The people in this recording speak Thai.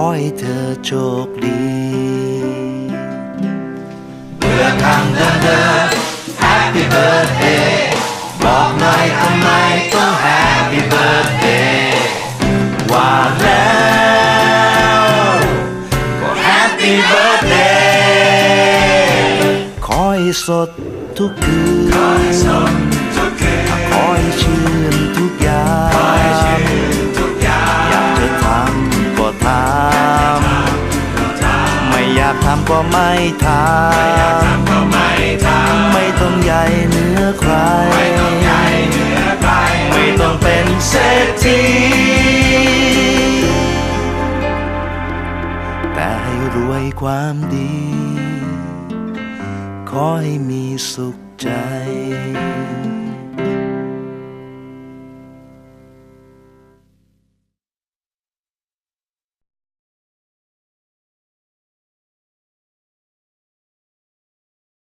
อให้เธอโชคดีเมื่อทางเดินเดิน Happy Birthday บอกหน่อยทำไมต้อง Happy Birthday ว่าแล้วก็ Happy Birthday ขอให้สดทุกคืนขอให้สดทุกคืนขอให้ชื ทำก็ไม่ทำไม่อยากทำก็ไม่ทำไม่ต้องใหญ่เหนือใคร ไม่ต้องใหญ่เหนือใคร ไม่ต้องเป็นเศรษฐีแต่ให้รวยความดี ขอให้มีสุขใจ